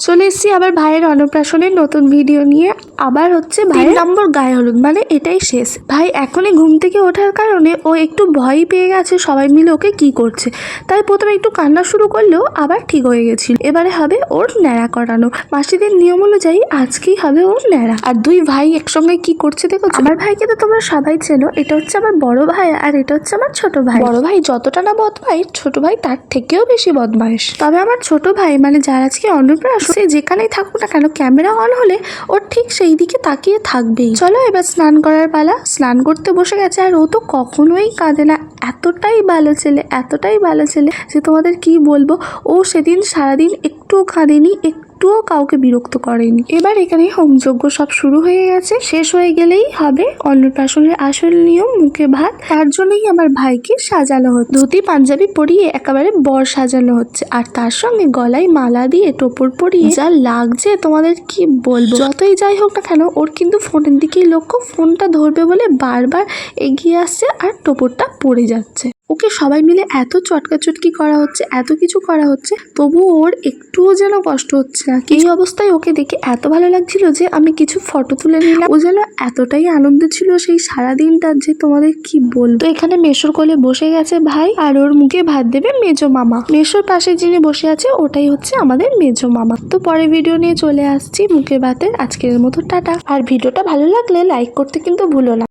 চলে এসেছি আবার ভাইয়ের অন্নপ্রাশনের নতুন ভিডিও নিয়ে। আবার হচ্ছে ভাইয়ের নম্বর গায়ে হলুদ মানে এটাই শেষ। ভাই এখনই ঘুম থেকে ওঠার কারণে ও একটু ভয় পেয়ে গেছে সবাই মিলে ওকে কি করছে। তাই প্রথমে একটু কান্না শুরু করলেও আবার ঠিক হয়ে গেছিল। এবারে হবে ওর ন্যাড়া করানো। মাসিদের নিয়ম অনুযায়ী আজকেই হবে ওর ন্যাড়া। আর দুই ভাই একসঙ্গে কি করছে দেখো আমার ভাইকে তো তোমরা সবাই চেনো। এটা হচ্ছে আমার বড় ভাই আর এটা হচ্ছে আমার ছোট ভাই। বড় ভাই যতটা না বদমাইশ ছোট ভাই তার থেকেও বেশি বদমাইশ। তবে আমার ছোট ভাই মানে যার আজকে অন্নপ্রাশন সে যেখানেই থাকুক না কেন, ক্যামেরা অন হলে ও ঠিক সেই দিকে তাকিয়ে থাকবেই। চলো এবার স্নান করার পালা। স্নান করতে বসে গেছে আর ও তো কখনোই কাঁদে না। এতটাই ভালো ছেলে, এতটাই ভালো ছেলে যে তোমাদের কি বলব? ও সেদিন সারাদিন একটুও কাঁদেনি একটুও কাউকে বিরক্ত করেনি। এবার এখানে হোমযজ্ঞ সব শুরু হয়ে গেছে। শেষ হয়ে গেলেই হবে অন্নপ্রাশনের আসল নিয়ম, মুখে ভাত। তার জন্যই আমার ভাইকে সাজানো হচ্ছে। ধুতি, পাঞ্জাবি পরিয়ে একেবারে বর সাজানো হচ্ছে। আর তার সঙ্গে গলায় মালা দিয়ে টোপর পরিয়ে যা লাগছে তোমাদের কি বলব? যতই যাই হোক না কেন, ওর কিন্তু ফোনের দিকেই লক্ষ্য। ফোনটা ধরবে বলে বারবার এগিয়ে আসছে আর টোপরটা পড়ে যাচ্ছে। ওকে সবাই মিলে এত চটকা চটকি করা হচ্ছে, এত কিছু করা হচ্ছে তবু ওর একটুও যেন কষ্ট হচ্ছে না এই অবস্থায় ওকে দেখে এত ভালো লাগছিল যে আমি কিছু ফটো তুলে নিলাম। ও যেন এতটাই আনন্দ ছিল সেই সারাদিনটা যে তোমাদের কি বলব? এখানে মেশোর কোলে বসে গেছে ভাই আর ওর মুখে ভাত দেবে মেজো মামা। মেশোর পাশে যিনি বসে আছে, ওটাই হচ্ছে আমাদের মেজো মামা। তো পরে ভিডিও নিয়ে চলে আসছি মুখে ভাতের আজকের মতো, টাটা। আর ভিডিওটা ভালো লাগলে লাইক করতে কিন্তু ভুলো না।